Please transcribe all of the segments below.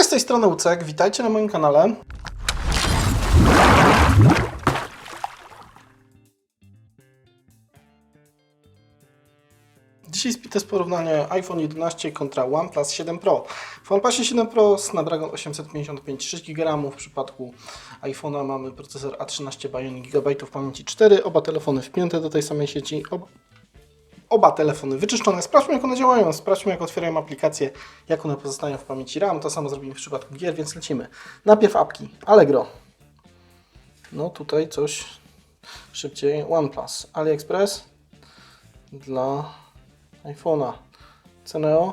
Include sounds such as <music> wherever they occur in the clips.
Cześć, z tej strony Ucek, witajcie na moim kanale. Dzisiaj test porównanie iPhone 11 kontra OnePlus 7 Pro. W OnePlusie 7 Pro Snapdragon 855 6 GB. W przypadku iPhone'a mamy procesor A13 Bionic GB pamięci 4. Oba telefony wpięte do tej samej sieci. Ob oba telefony wyczyszczone. Sprawdźmy jak one działają, sprawdźmy jak otwierają aplikacje, jak one pozostają w pamięci RAM. To samo zrobimy w przypadku gier, więc lecimy. Najpierw apki. Allegro. No tutaj coś szybciej. OnePlus. AliExpress dla iPhone'a. Ceneo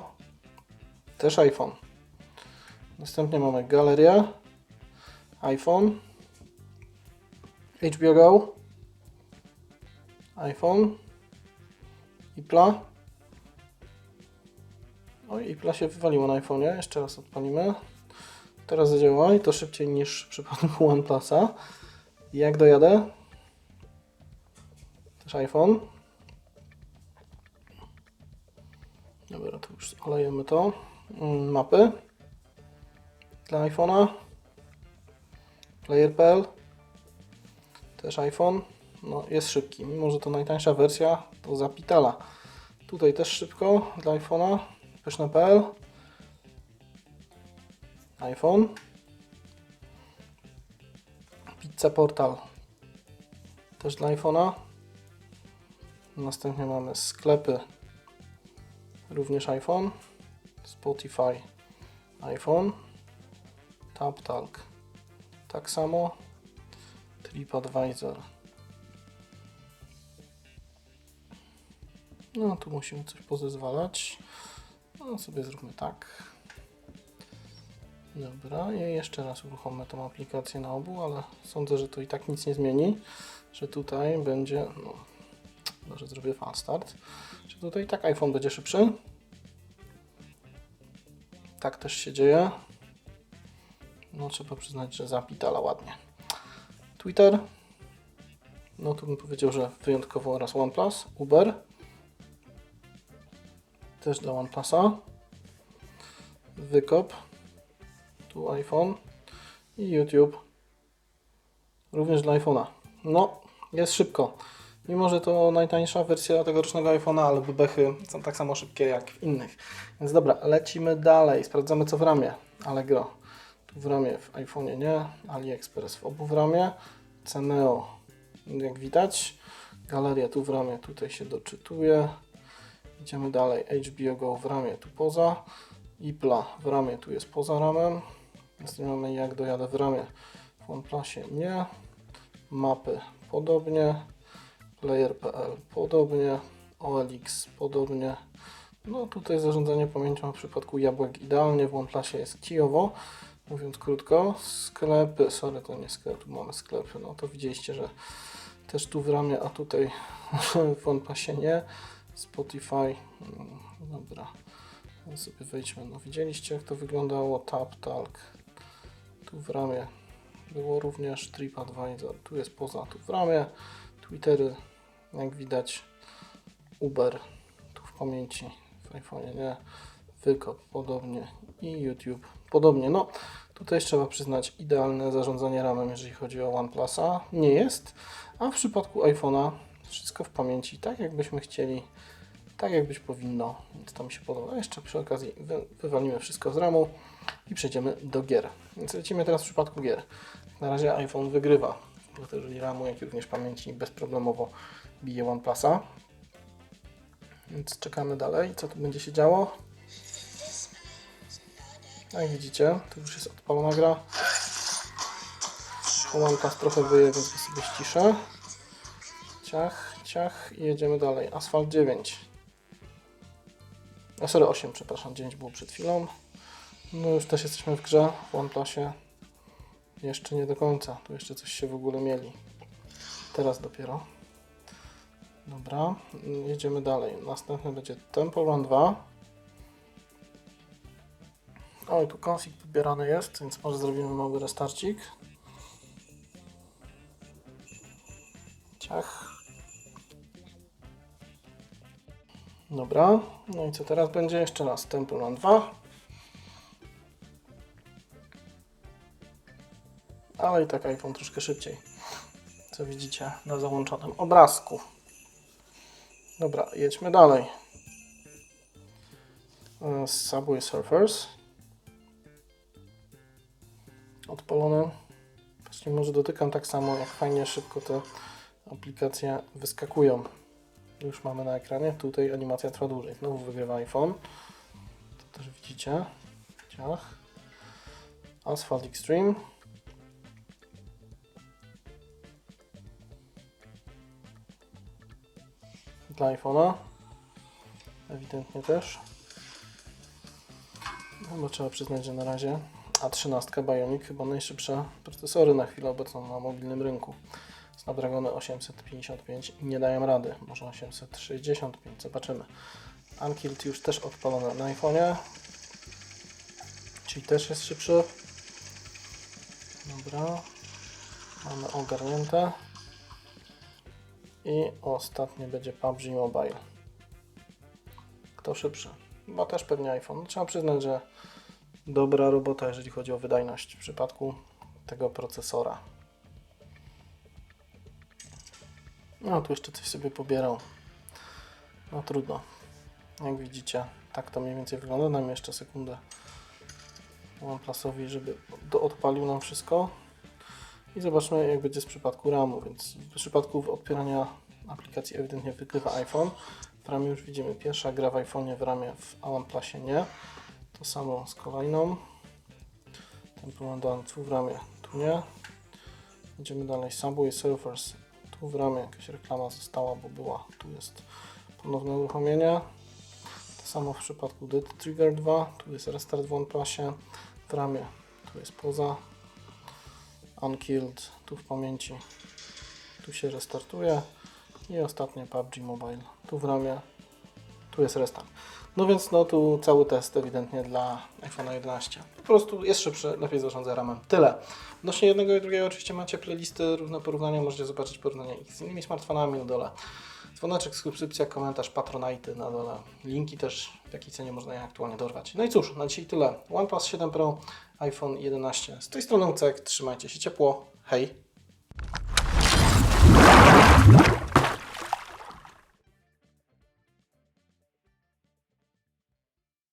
też iPhone. Następnie mamy Galeria, iPhone, HBO Go, iPhone, Ipla. Oj, Ipla się wywaliło na iPhone'ie. Jeszcze raz odpalimy. Teraz zadziała i to szybciej niż w przypadku <laughs> OnePlusa. Jak dojadę? Też iPhone. Dobra, to już olejemy to. Mm, Mapy dla iPhone'a. Player.pl też iPhone. No, jest szybki, mimo że to najtańsza wersja, to zapitala. Tutaj też szybko dla iPhone'a. Pyszne.pl iPhone. Pizza Portal też dla iPhone'a. Następnie mamy sklepy również iPhone, Spotify iPhone, TapTalk tak samo, TripAdvisor. No tu musimy coś pozezwalać. No sobie zróbmy tak. Dobra, i jeszcze raz uruchommy tą aplikację na obu, ale sądzę, że to i tak nic nie zmieni, że tutaj będzie, no, może zrobię fast start, że tutaj i tak iPhone będzie szybszy. Tak też się dzieje. No trzeba przyznać, że zapitala ładnie. Twitter. No tu bym powiedział, że wyjątkowo oraz OnePlus. Uber. Też dla OnePlusa. Wykop. Tu iPhone. I YouTube. Również dla iPhone'a. No, jest szybko. Mimo, że to najtańsza wersja tegorocznego iPhone'a, ale bebechy są tak samo szybkie jak w innych. Więc dobra, lecimy dalej. Sprawdzamy co w ramie. Allegro. Tu w ramie w iPhone'ie nie. AliExpress w obu w ramie. Ceneo, jak widać. Galeria tu w ramie, tutaj się doczytuje. Idziemy dalej. HBO Go w ramie, tu poza. Ipla w ramie, tu jest poza ramem. Następnie mamy jak dojadę w ramie. W OnePlusie nie. Mapy podobnie. Player.pl podobnie. OLX podobnie. No tutaj zarządzanie pamięcią w przypadku jabłek idealnie. W OnePlusie jest kijowo. Mówiąc krótko, sklepy, sorry, to nie sklep, tu mamy sklepy, no to widzieliście, że też tu w ramie, a tutaj <laughs> w OnePlusie nie. Spotify, mm, dobra, sobie wejdźmy, no widzieliście jak to wyglądało, TapTalk, tu w ramię. Było również TripAdvisor, tu jest poza, tu w ramię, Twittery, jak widać, Uber, tu w pamięci, w iPhone nie, Wykop podobnie. I YouTube podobnie. No, tutaj trzeba przyznać idealne zarządzanie ramem, jeżeli chodzi o OnePlusa. Nie jest, a w przypadku iPhone'a wszystko w pamięci, tak jakbyśmy chcieli, tak jak być powinno, więc to mi się podoba. Jeszcze przy okazji wy, wywalimy wszystko z ramu i przejdziemy do gier. Więc lecimy teraz w przypadku gier. Na razie iPhone wygrywa, jeżeli ramu, jak i również pamięci bezproblemowo bije OnePlusa. Więc czekamy dalej, co tu będzie się działo. Jak widzicie, to już jest odpalona gra. OnePlus trochę wyje, więc sobie ściszę. Ciach, ciach i jedziemy dalej. Asphalt 9. A sorry, 8, przepraszam, 9 było przed chwilą. No już też jesteśmy w grze w OnePlusie. Jeszcze nie do końca, tu jeszcze coś się w ogóle mieli. Teraz dopiero. Dobra, jedziemy dalej. Następny będzie Temple Run 2. Oj, tu config pobierany jest, więc może zrobimy mały restarcik. Ciach. Dobra, no i co teraz będzie? Jeszcze Temple Run 2. ale i tak iPhone troszkę szybciej. Co widzicie na załączonym obrazku. Dobra, jedźmy dalej. E, Subway Surfers. Odpalone. Właśnie może dotykam tak samo, jak fajnie szybko te aplikacje wyskakują. Już mamy na ekranie. Tutaj animacja trwa dłużej. Znowu wygrywa iPhone. To też widzicie. Ciach. Asphalt Extreme. Dla iPhone'a. Ewidentnie też. Chyba trzeba przyznać, że na razie A13 Bionic chyba najszybsze procesory na chwilę obecną na mobilnym rynku. Snapdragony 855 i nie dają rady. Może 865, zobaczymy. Unkilled już też odpalone na iPhone'ie. Czyli też jest szybszy. Dobra. Mamy ogarnięte. I ostatnie będzie PUBG Mobile. Kto szybszy? Chyba też pewnie iPhone. Trzeba przyznać, że dobra robota, jeżeli chodzi o wydajność w przypadku tego procesora. No, tu jeszcze coś sobie pobierał. No trudno. Jak widzicie, tak to mniej więcej wygląda. Dam jeszcze sekundę OnePlusowi, żeby odpalił nam wszystko. I zobaczmy, jak będzie z przypadku RAMu. Więc w przypadku odpierania aplikacji ewidentnie wykrywa iPhone. W ramie już widzimy pierwsza gra w iPhone'ie, w ramie w OnePlusie nie. To samo z kolejną. Tu w ramie, tu nie. Idziemy dalej. Subway Surfers. Tu w ramie jakaś reklama została, bo była. Tu jest ponowne uruchomienie. To samo w przypadku Dead Trigger 2. Tu jest restart w OnePlusie. W ramie tu jest poza. Unkilled tu w pamięci. Tu się restartuje. I ostatnie PUBG Mobile. Tu w ramie. Tu jest restart. No więc no tu cały test ewidentnie dla iPhone 11. Po prostu jest szybszy, lepiej zarządza ramem. Tyle. Odnośnie jednego i drugiego oczywiście macie playlisty, równe porównania, możecie zobaczyć porównanie ich z innymi smartfonami na dole. Dzwoneczek, subskrypcja, komentarz, patronajty na dole. Linki też, w jakiej cenie można je aktualnie dorwać. No i cóż, na dzisiaj tyle. OnePlus 7 Pro, iPhone 11. Z tej strony Cek, trzymajcie się ciepło. Hej!